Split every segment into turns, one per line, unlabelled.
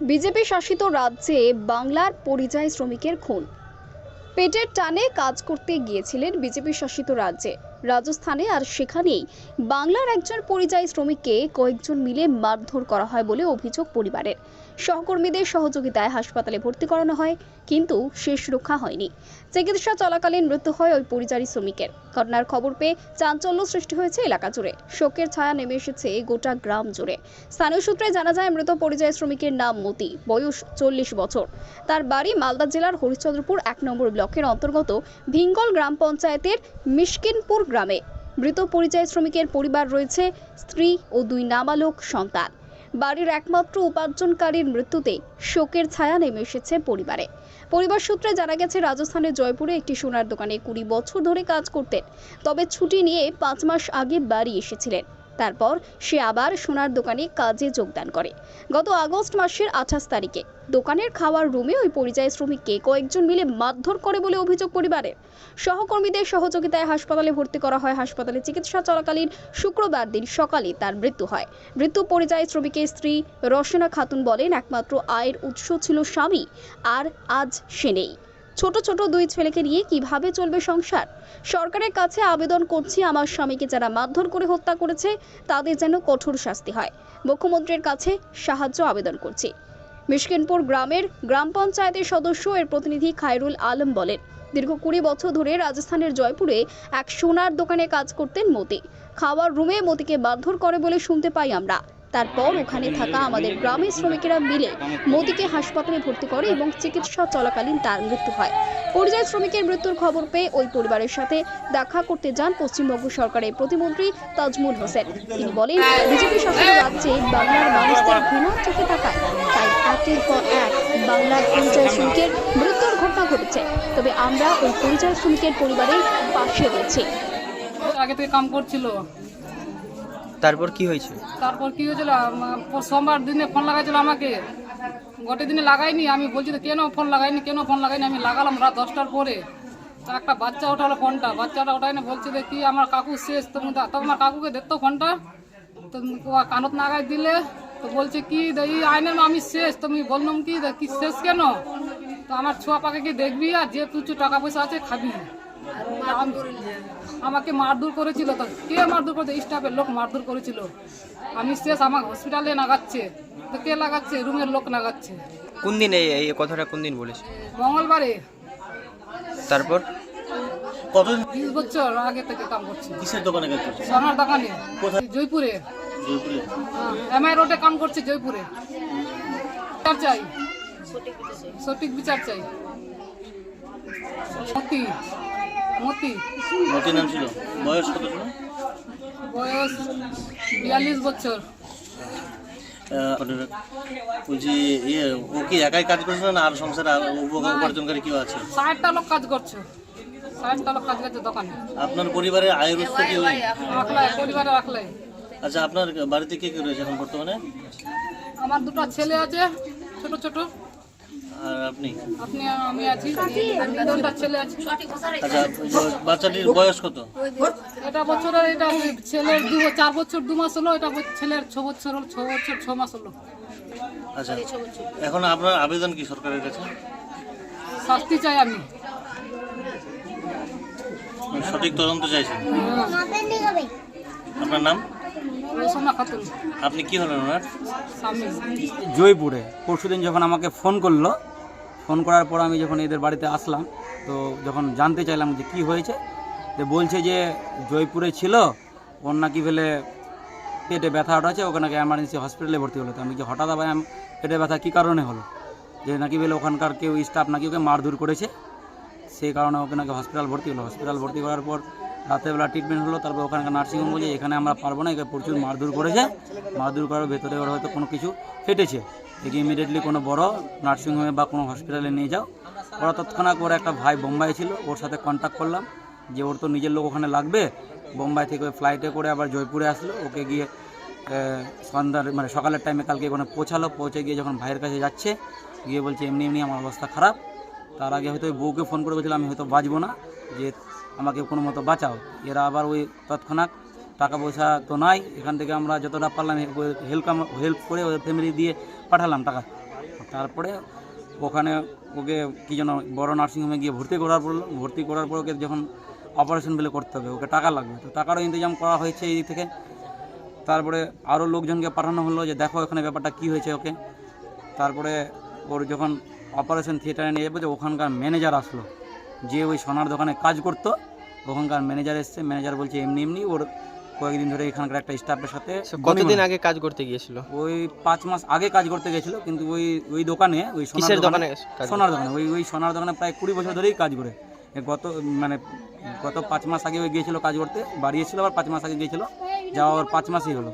BJP শাসিত রাজ্যে বাংলার পরিযায়ী শ্রমিকের খুন। পেটের টানে কাজ করতে গিয়েছিলেন বিজেপি শাসিত রাজ্যে। রাজস্থানে আর সেখানেই বাংলার একজন পরিযায়ী শ্রমিককে কয়েকজন মিলে মারধর করা হয় বলে অভিযোগ পরিবারের। সহকর্মীদের সহযোগিতায় হাসপাতালে ভর্তি করানো হয়, কিন্তু শেষ রক্ষা হয়নি। চিকিৎসা চলাকালীন মৃত্যু হয় ওই পরিযায়ী শ্রমিকের। ঘটনার খবর পেয়ে চাঞ্চল্য সৃষ্টি হয়েছে এলাকা জুড়ে। শোকের ছায়া নেমে এসেছে গোটা গ্রাম জুড়ে। স্থানীয় সূত্রে জানা যায়, মৃত পরিযায়ী শ্রমিকের নাম মতি, বয়স চল্লিশ বছর। তার বাড়ি মালদা জেলার হরিশ্চন্দ্রপুর এক নম্বর ব্লকের অন্তর্গত ভিঙ্গল গ্রাম পঞ্চায়েতের মিশকিনপুর গ্রামে। মৃত পরিযায়ী শ্রমিকের পরিবার রয়েছে, স্ত্রী ও দুই নাবালক সন্তান। বাড়ির একমাত্র উপার্জনকারীর মৃত্যুতে শোকের ছায়া নেমে এসেছে পরিবারে। পরিবার সূত্রে জানা গেছে, রাজস্থানের জয়পুরে একটি সোনার দোকানে কুড়ি বছর ধরে কাজ করতেন, তবে ছুটি নিয়ে পাঁচ মাস আগে বাড়ি এসেছিলেন। তারপর সে আবার সোনার দোকানে কাজে যোগদান করে। গত আগস্ট মাসের আঠাশ তারিখে দোকানের খাওয়ার রুমে ওই পরিযায়ী শ্রমিককে কয়েকজন মিলে মারধর করে বলে অভিযোগ পরিবারে। সহকর্মীদের সহযোগিতায় হাসপাতালে ভর্তি করা হয়। হাসপাতালে চিকিৎসা চলাকালীন শুক্রবার দিন সকালে তার মৃত্যু হয়। মৃত্যু পরিযায়ী শ্রমিকের স্ত্রী রসনা খাতুন বলেন, একমাত্র আয়ের উৎস ছিল স্বামী, আর আজ সে নেই। ছোট ছোট দুই ছেলেকে নিয়ে কীভাবে চলবে সংসার? সরকারের কাছে আবেদন করছি, আমার স্বামীকে যারা মারধর করে হত্যা করেছে, তাদের যেন কঠোর শাস্তি হয়। মুখ্যমন্ত্রীর কাছে সাহায্য আবেদন করছি। মিশকিনপুর গ্রামের গ্রাম পঞ্চায়েতের সদস্য এর প্রতিনিধি খায়রুল আলম বলেন, দীর্ঘ কুড়ি বছর ধরে রাজস্থানের জয়পুরে এক সোনার দোকানে কাজ করতেন মতি। খাওয়ার রুমে মতিকে মারধর করে বলে শুনতে পাই আমরা। তারপর ওখানে থাকা আমাদের গ্রামের শ্রমিকেরা মিলে মোদিকে হাসপাতালে ভর্তি করে এবং চিকিৎসা চলাকালীন তার মৃত্যু হয়। পরিযায়ী শ্রমিকের মৃত্যুর খবর পেয়ে ওই পরিবারের সাথে দেখা করতে যান পশ্চিমবঙ্গ সরকারের প্রতিমন্ত্রী তাজমুল হোসেন। তিনি বলেন, বিজেপি শাসিত রাজ্যে বাংলার মানুষদের ঘৃণার চোখে তাকায়। তাই একের পর এক বাংলার পরিযায়ী শ্রমিকের মৃত্যুর ঘটনা ঘটেছে। তবে আমরা ওই পরিযায়ী শ্রমিকের পরিবারের পাশে রয়েছি।
আগে থেকে কাম করছিল।
তারপর কি হয়েছে?
তারপর কি হয়েছিল? সোমবার দিনে ফোন লাগাইছিল আমাকে। গোটে দিনে লাগাইনি আমি বলছি তো কেন ফোন লাগাইনি কেন ফোন লাগাইনি? আমি লাগালাম রাত দশটার পরে। তো একটা বাচ্চা ওঠালো ফোনটা বাচ্চাটা ওঠাই না বলছে যে কি আমার কাকু শেষ তো তো আমার কাকুকে দেখতো ফোনটা। তো কানত নাগাই দিলে তো বলছে কি এই আইনের আমি শেষ তুমি বললাম কি কি শেষ কেন? তো আমার ছোঁয়া পাকে কি দেখবি আর যে তুই টাকা পয়সা আছে খাবি। আমাকে মারধর করেছিল তো। কে মারধর করেছে? স্টাফের লোক মারধর করেছিল। আমি শেষ আমাকে হসপিটালে লাগাচ্ছে তো কে লাগাচ্ছে? রুমের লোক লাগাচ্ছে
কোন দিন এই এই কথাটা কোন দিন বলেছে?
মঙ্গলবারে।
তারপর?
কতদিন?
বিশ বছর আগে থেকে কাম করছি।
কিসের দোকানে কাজ করছে?
সোনার দোকানে।
কোথায়?
জয়পুরে।
জয়পুরে।
এমআই রোডে কাম করছে জয়পুরে। বিচার চাই। সঠিক বিচার চাই। মতি। মতি
নাম ছিল। বয়স কত ছিল?
বয়স বিয়াল্লিশ বছর।
বলছি ইয়ে ও কি একাই কাজ করছিল না আর সংসারে আর উপার্জনকারী কেউ আছে?
ষাটটা লোক কাজ করছে। ষাটটা লোক কাজ করছে দোকানে।
আপনার পরিবারের আয়ের উৎস কি?
পরিবারে রাখলাই
আচ্ছা আপনার বাড়িতে কে কে রয়েছে এখন বর্তমানে?
আমার দুটো ছেলে আছে ছোট ছোট।
আর আপনি?
আপনি আর আমি আছি। ছেলে আছে।
আচ্ছা বাচ্চাটির বয়স কত?
এটা বছরের এটা ছেলের দু চার বছর দু মাস হলো এটা ছেলের ছ বছর হলো ছ বছর ছ মাস হলো।
আচ্ছা এখন আপনার আবেদন কি সরকারের কাছে?
শাস্তি চাই আমি।
সঠিক তদন্ত চাইছেন? আপনার নাম? আপনি কি হলেন ওনার?
জয়পুরে। পরশুদিন যখন আমাকে ফোন করল ফোন করার পর আমি যখন এদের বাড়িতে আসলাম তো যখন জানতে চাইলাম যে কি হয়েছে তো বলছে যে জয়পুরে ছিল ওর নাকি ফেলে পেটে ব্যথা আছে ওকে নাকি এমার্জেন্সি হসপিটালে ভর্তি হলো। তো আমি যে হঠাৎ আবার আম- পেটে ব্যথা কী কারণে হলো? যে নাকি বলে ওখানকার কেউ স্টাফ নাকি ওকে মারধর করেছে সেই কারণে ওকে নাকি হসপিটাল ভর্তি হলো। হসপিটাল ভর্তি করার পর রাতেরবেলা ট্রিটমেন্ট হলো, তারপর ওখানকার নার্সিংহোম বলছে এখানে আমরা পারব না, একে প্রচুর মারধর করেছে। মারধর করার ভেতরে ওরা হয়তো কোনো কিছু ফেটেছে। একে ইমিডিয়েটলি কোনো বড় নার্সিংহোমে বা কোনো হসপিটালে নিয়ে যাও। ওরা তৎক্ষণাৎ ওর একটা ভাই বোম্বাই ছিল, ওর সাথে কন্ট্যাক্ট করলাম। যে ওর তো নিজের লোক ওখানে লাগবে। বোম্বাই থেকে ফ্লাইটে করে আবার জয়পুরে আসলো। ওকে গিয়ে সন্ধ্যার মানে সকালের টাইমে কালকে ওখানে পৌঁছালো। পৌঁছে গিয়ে যখন ভাইয়ের কাছে যাচ্ছে, গিয়ে বলছে, এমনি এমনি আমার অবস্থা খারাপ। তার আগে হয়তো ওই বউকে ফোন করে বলছিলাম আমি হয়তো বাঁচবো না, যে আমাকে কোনো মতো বাঁচাও। এরা আবার ওই তৎক্ষণাৎ টাকা পয়সা তো নাই, এখান থেকে আমরা যতটা পারলাম হেল্প হেল্প করে ওদের ফ্যামিলি দিয়ে পাঠালাম টাকা। তারপরে ওখানে ওকে কি যেন বড় নার্সিংহোমে গিয়ে ভর্তি করার পর, ভর্তি করার পর ওকে যখন অপারেশন বেলে করতে হবে, ওকে টাকা লাগবে। তো টাকারও ইন্তজাম করা হয়েছে এই দিক থেকে। তারপরে আরও লোকজনকে পাঠানো হলো যে, দেখো এখানে ব্যাপারটা কী হয়েছে ওকে। তারপরে ওর যখন অপারেশন থিয়েটারে নিয়ে যাব যে ওখানকার ম্যানেজার আসলো। যে ওই সোনার দোকানে কাজ করতো ওখানকার ম্যানেজার এসছে ম্যানেজার বলছে এমনি এমনি ওর কয়েকদিন ধরে এখানকার একটা স্টাফের সাথে
কতদিন আগে কাজ করতে গিয়েছিল?
ওই পাঁচ মাস আগে কাজ করতে গেছিল কিন্তু ওই ওই দোকানে ওই সোনার
দোকানে
সোনার দোকানে ওই ওই সোনার দোকানে প্রায় কুড়ি বছর ধরেই কাজ করে। গত মানে গত পাঁচ মাস আগে ওই গিয়েছিল কাজ করতে বাড়ি এসেছিল আবার পাঁচ মাস আগে গিয়েছিল যাওয়া ওর পাঁচ মাসই হলো।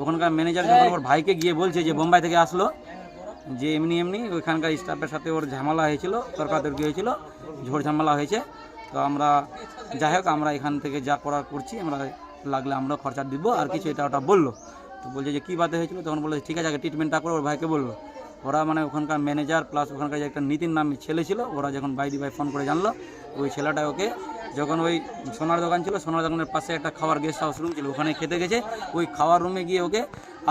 ওখানকার ম্যানেজার যখন ওর ভাইকে গিয়ে বলছে যে বোম্বাই থেকে আসলো যে এমনি এমনি ওইখানকার স্টাফের সাথে ওর ঝামেলা হয়েছিল, তর্কাতর্কি হয়েছিল ঝোড় ঝামেলা হয়েছে। তো আমরা, যাই হোক, আমরা এখান থেকে যা করার করছি, আমরা লাগলে আমরা খরচা দিব, আর কিছু এটা ওটা বলল। তো বলছে যে, কী বাদে হয়েছিল? তখন বলল, ঠিক আছে, আগে ট্রিটমেন্টটা করে, ওর ভাইকে বলল। ওরা মানে ওখানকার ম্যানেজার প্লাস ওখানকার যে একটা নীতির নামে ছেলে ছিল, ওরা যখন বাইদি ভাই ফোন করে জানলো, ওই ছেলেটা ওকে যখন ওই সোনার দোকান ছিল, সোনার দোকানের পাশে একটা খাবার গেস্ট হাউস রুম ছিল, ওখানে খেতে গেছে। ওই খাওয়ার রুমে গিয়ে ওকে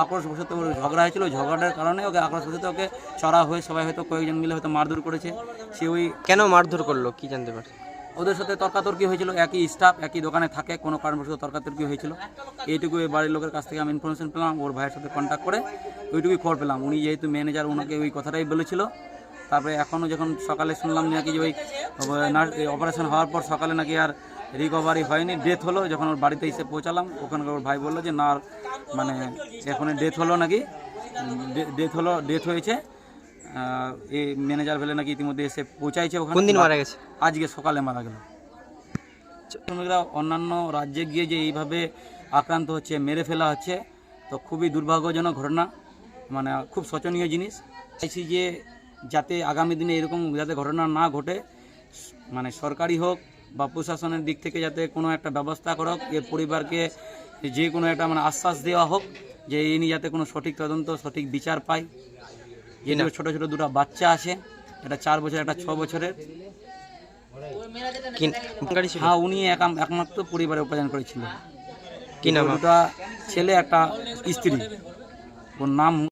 আক্রোশ বসতে ওর ঝগড়া হয়েছিল। ঝগড়ার কারণে ওকে আক্রোশ বসতে ওকে চড়া হয়ে সবাই হয়তো কয়েকজন মিলে হয়তো মারধর করেছে। সে ওই
কেন মারধর করল? কি জানতে পারছি।
ওদের সাথে তর্কাতর্কি হয়েছিল, একই স্টাফ একই দোকানে থাকে, কোনো কারণবশত তর্কাতর্কি হয়েছিল। এইটুকু এই বাড়ির লোকের কাছ থেকে আমি ইনফরমেশন পেলাম, ওর ভাইয়ের সাথে কন্ট্যাক্ট করে ওইটুকুই খবর পেলাম। উনি যেহেতু ম্যানেজার ওনাকে ওই কথাটাই বলেছিল। তারপরে এখনও যখন সকালে শুনলাম নাকি যে ওই অপারেশন হওয়ার পর সকালে নাকি আর রিকভারি হয়নি ডেথ হলো, যখন ওর বাড়িতে এসে পৌঁছালাম, ওখানকার ওর ভাই বলল যে, না মানে এখন ডেথ হলো নাকি? ডেথ হলো ডেথ হয়েছে। এই ম্যানেজার ভেলে নাকি ইতিমধ্যে এসে পৌঁছাইছে ওখানে।
কোন দিন মারা গেছে?
আজকে সকালে মারা গেল। শ্রমিকরা অন্যান্য রাজ্যে গিয়ে যে এইভাবে আক্রান্ত হচ্ছে মেরে ফেলা হচ্ছে তো খুবই দুর্ভাগ্যজনক ঘটনা। মানে খুব শোচনীয় জিনিস। চাইছি যে যাতে আগামী দিনে এরকম যাতে ঘটনা না ঘটে মানে সরকারি হোক বা প্রশাসনের দিক থেকে যাতে কোনো একটা ব্যবস্থা করক এর পরিবারকে যে কোনো একটা মানে আশ্বাস দেওয়া হোক যে এই নিয়ে যাতে কোনো সঠিক তদন্ত সঠিক বিচার পায়। যে ছোট ছোট দুটো বাচ্চা আছে এটা চার বছর একটা ছ বছরের। হ্যাঁ উনি একাম- একমাত্র পরিবারে উপার্জন করেছিল।
কি নাম?
দুটা ছেলে একটা স্ত্রী। ওর নাম